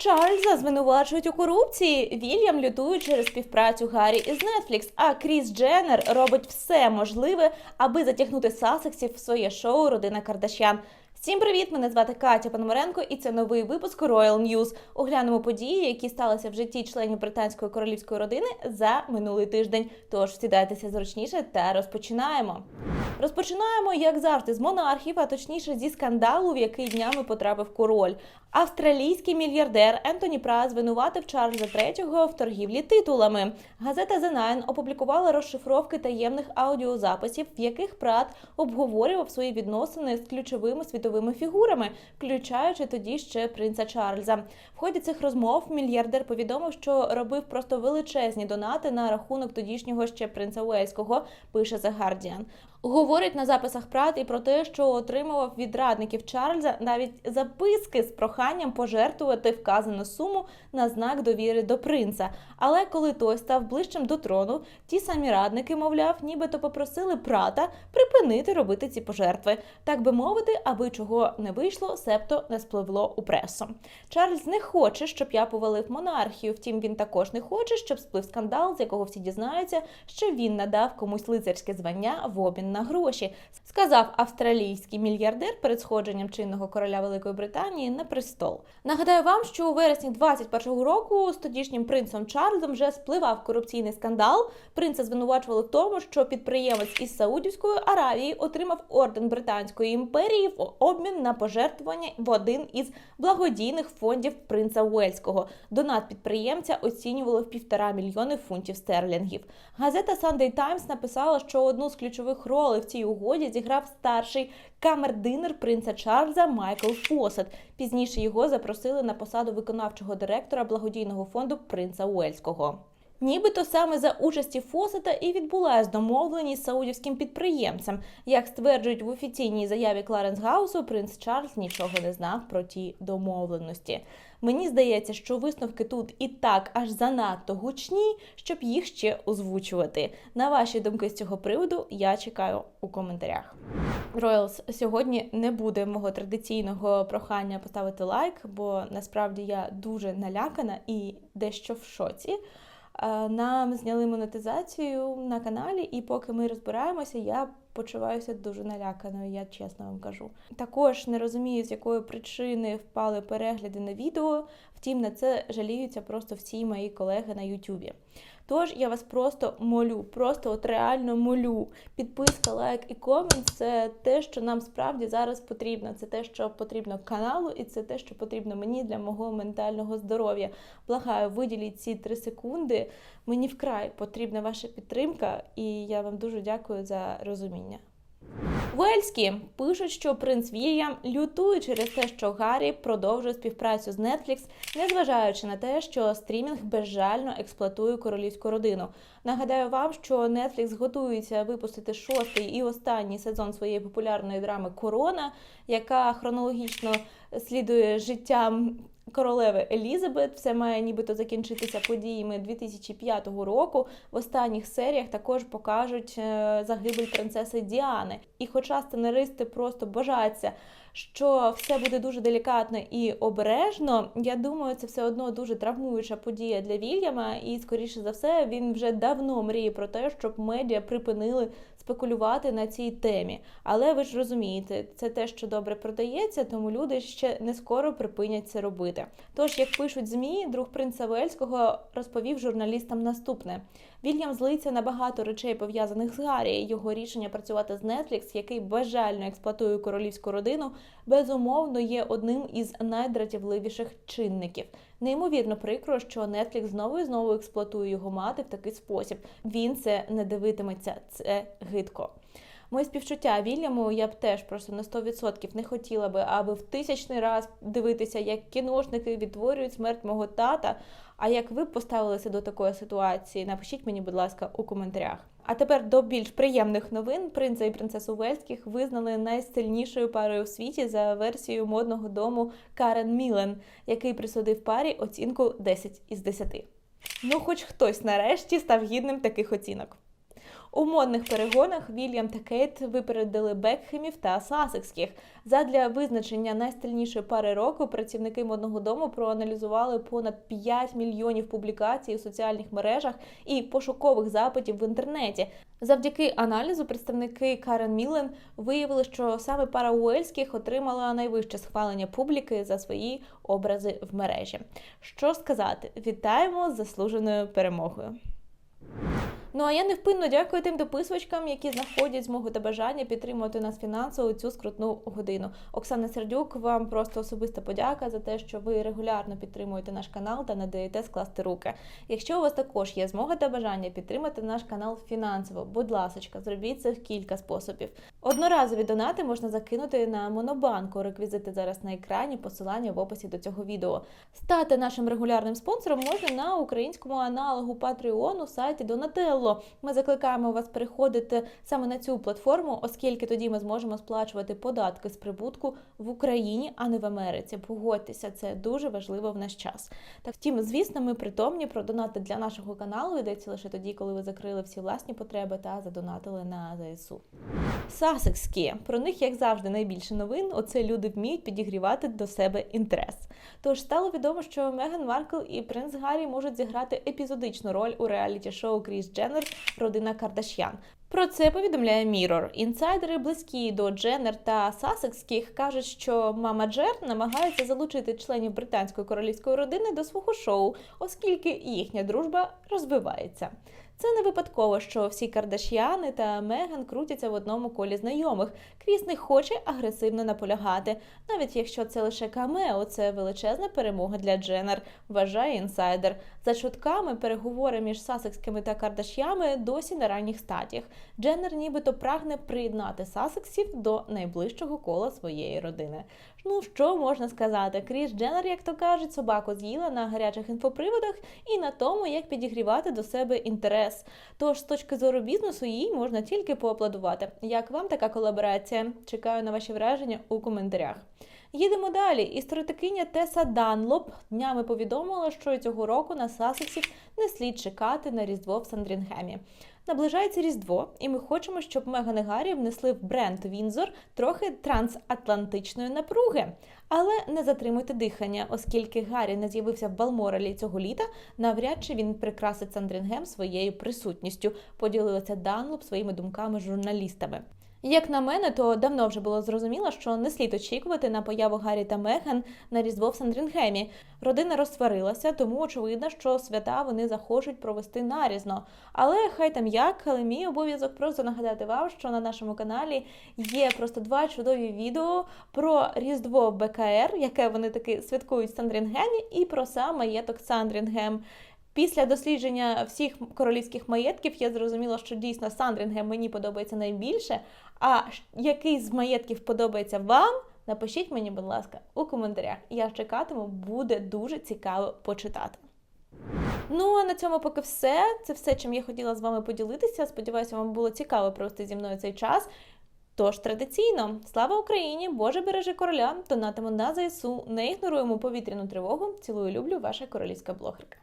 Чарльза звинувачують у корупції. Вільям лютує через співпрацю Гаррі із Netflix, а Кріс Дженнер робить все можливе, аби затягнути Сасексів в своє шоу Родина Кардашян. Всім привіт! Мене звати Катя Пономаренко, і це новий випуск Royal News. Оглянемо події, які сталися в житті членів британської королівської родини за минулий тиждень. Тож сідайтеся зручніше та розпочинаємо. Розпочинаємо, як завжди, з монархів, а точніше зі скандалу, в який днями потрапив король. Австралійський мільярдер Ентоні Пра звинуватив Чарльза III в торгівлі титулами. Газета The Nine опублікувала розшифровки таємних аудіозаписів, в яких Прат обговорював свої відносини з ключовими світовими фігурами, включаючи тоді ще принца Чарльза. В ході цих розмов мільярдер повідомив, що робив просто величезні донати на рахунок тодішнього ще принца Уельського, пише The Guardian. Говорить на записах Прат і про те, що отримував від радників Чарльза навіть записки з проханням пожертвувати вказану суму на знак довіри до принца. Але коли той став ближчим до трону, ті самі радники, мовляв, нібито попросили прата припинити робити ці пожертви, так би мовити, аби чого не вийшло, септо не спливло у пресу. Чарльз не хоче, щоб я повалив монархію. Втім, він також не хоче, щоб сплив скандал, з якого всі дізнаються, що він надав комусь лицарське звання в обмін на гроші, сказав австралійський мільярдер перед сходженням чинного короля Великої Британії на престол. Нагадаю вам, що у вересні 21-го року з тодішнім принцем Чарльзом вже спливав корупційний скандал. Принца звинувачували в тому, що підприємець із Саудівської Аравії отримав орден Британської імперії в обмін на пожертвування в один із благодійних фондів принца Уельського. Донат підприємця оцінювали в півтора мільйони фунтів стерлінгів. Газета Sunday Times написала, що одну з ключових ролей в цій угоді зіграв старший камердинер принца Чарльза Майкл Фосет. Пізніше його запросили на посаду виконавчого директора благодійного фонду принца Уельського. Нібито саме за участі Фосета і відбулась домовленість з саудівським підприємцем. Як стверджують в офіційній заяві Кларенс Гаусу, принц Чарльз нічого не знав про ті домовленості. Мені здається, що висновки тут і так аж занадто гучні, щоб їх ще озвучувати. На ваші думки з цього приводу я чекаю у коментарях. Роялс, сьогодні не буде мого традиційного прохання поставити лайк, бо насправді я дуже налякана і дещо в шоці. Е, Нам зняли монетизацію на каналі, і поки ми розбираємося, я почуваюся дуже наляканою, я чесно вам кажу. Також не розумію, з якої причини впали перегляди на відео. Втім, на це жаліються просто всі мої колеги на Ютубі. Тож я вас просто молю, просто от реально молю. Підписка, лайк і комент це те, що нам справді зараз потрібно. Це те, що потрібно каналу, і це те, що потрібно мені для мого ментального здоров'я. Благаю, виділіть ці три секунди. Мені вкрай потрібна ваша підтримка, і я вам дуже дякую за розуміння. Уельські пишуть, що принц Вільям лютує через те, що Гаррі продовжує співпрацю з Netflix, незважаючи на те, що стрімінг безжально експлуатує королівську родину. Нагадаю вам, що Netflix готується випустити шостий і останній сезон своєї популярної драми Корона, яка хронологічно слідує життям королеви Елізабет. Все має нібито закінчитися подіями 2005 року. В останніх серіях також покажуть е, загибель принцеси Діани. І хоча сценаристи просто бажаються, що все буде дуже делікатно і обережно, я думаю, це все одно дуже травмуюча подія для Вільяма, і скоріше за все він вже давно мріє про те, щоб медіа припинили спекулювати на цій темі. Але ви ж розумієте, це те, що добре продається, тому люди ще не скоро припинять це робити. Тож, як пишуть змі, друг принца Вельського розповів журналістам наступне: Вільям злиться на багато речей пов'язаних з Гаррі. Його рішення працювати з Netflix, який безжально експлуатує королівську родину, безумовно є одним із найдратівливіших чинників. Неймовірно прикро, що Netflix знову і знову експлуатує його мати в такий спосіб. Він це не дивитиметься, це гидко. Моє співчуття Вільяму я б теж просто на 100% не хотіла би, аби в тисячний раз дивитися, як кіношники відтворюють смерть мого тата. А як ви поставилися до такої ситуації? Напишіть мені, будь ласка, у коментарях. А тепер до більш приємних новин принца і принцесу Вельських визнали найсильнішою парою у світі за версією модного дому Карен Мілен, який присудив парі оцінку 10 із 10. Ну, хоч хтось нарешті став гідним таких оцінок. У модних перегонах Вільям та Кейт випередили Бекхемів та Сасекських. Задля визначення найстильнішої пари року працівники модного дому проаналізували понад 5 мільйонів публікацій у соціальних мережах і пошукових запитів в інтернеті. Завдяки аналізу представники Карен Мілен виявили, що саме пара Уельських отримала найвище схвалення публіки за свої образи в мережі. Що сказати, вітаємо з заслуженою перемогою. Ну а я невпинно дякую тим дописувачкам, які знаходять змогу та бажання підтримувати нас фінансово у цю скрутну годину. Оксана Сердюк, вам просто особиста подяка за те, що ви регулярно підтримуєте наш канал та не даєте скласти руки. Якщо у вас також є змога та бажання підтримати наш канал фінансово, будь ласка, зробіть це в кілька способів. Одноразові донати можна закинути на монобанку. Реквізити зараз на екрані, посилання в описі до цього відео. Стати нашим регулярним спонсором можна на українському аналогу Patreon у сайті Donatello. Ми закликаємо вас переходити саме на цю платформу, оскільки тоді ми зможемо сплачувати податки з прибутку в Україні, а не в Америці. Погодьтеся, це дуже важливо в наш час. Так, втім, звісно, ми притомні про донати для нашого каналу йдеться лише тоді, коли ви закрили всі власні потреби та задонатили на ЗСУ. Сасекські про них, як завжди, найбільше новин. Оце люди вміють підігрівати до себе інтерес. Тож стало відомо, що Меган Маркл і принц Гаррі можуть зіграти епізодичну роль у реаліті-шоу Кріс Дженнер Родина Кардашян. Про це повідомляє Mirror. Інсайдери близькі до Дженнер та Сасекських кажуть, що мама Джер намагається залучити членів британської королівської родини до свого шоу, оскільки їхня дружба розвивається. Це не випадково, що всі Кардаш'яни та Меган крутяться в одному колі знайомих. Кріс не хоче агресивно наполягати, навіть якщо це лише камео, це величезна перемога для Дженнер, вважає інсайдер. За чутками переговори між Сасекськими та Кардаш'ями досі на ранніх стадіях. Дженнер нібито прагне приєднати Сасексів до найближчого кола своєї родини. Ну що можна сказати? Кріс Дженнер, як то кажуть, собаку з'їла на гарячих інфоприводах і на тому, як підігрівати до себе інтерес. Тож, з точки зору бізнесу, їй можна тільки поаплодувати. Як вам така колаборація? Чекаю на ваші враження у коментарях. Їдемо далі. Історитикиня Теса Данлоп днями повідомила, що цього року на Сасексів не слід чекати на Різдво в Сандрінгемі. Наближається Різдво, і ми хочемо, щоб Меган і Гаррі внесли в бренд Вінзор трохи трансатлантичної напруги. Але не затримуйте дихання, оскільки Гаррі не з'явився в Балморалі цього літа, навряд чи він прикрасить Сандрінгем своєю присутністю, поділилася Данлоп своїми думками журналістами. Як на мене, то давно вже було зрозуміло, що не слід очікувати на появу Гаррі та Меган на Різдво в Сандрінгемі. Родина розсварилася, тому очевидно, що свята вони захочуть провести нарізно. Але хай там як, але мій обов'язок просто нагадати вам, що на нашому каналі є просто два чудові відео про Різдво БКР, яке вони таки святкують в Сандрінгемі, і про сам маєток Сандрінгем. Після дослідження всіх королівських маєтків я зрозуміла, що дійсно Сандрінгем мені подобається найбільше. А який з маєтків подобається вам? Напишіть мені, будь ласка, у коментарях. Я чекатиму, буде дуже цікаво почитати. Ну а на цьому поки все. Це все, чим я хотіла з вами поділитися. Сподіваюся, вам було цікаво провести зі мною цей час. Тож традиційно, слава Україні! Боже бережи короля! Донатимо на ЗСУ, не ігноруємо повітряну тривогу. Цілую, люблю, ваша королівська блогерка.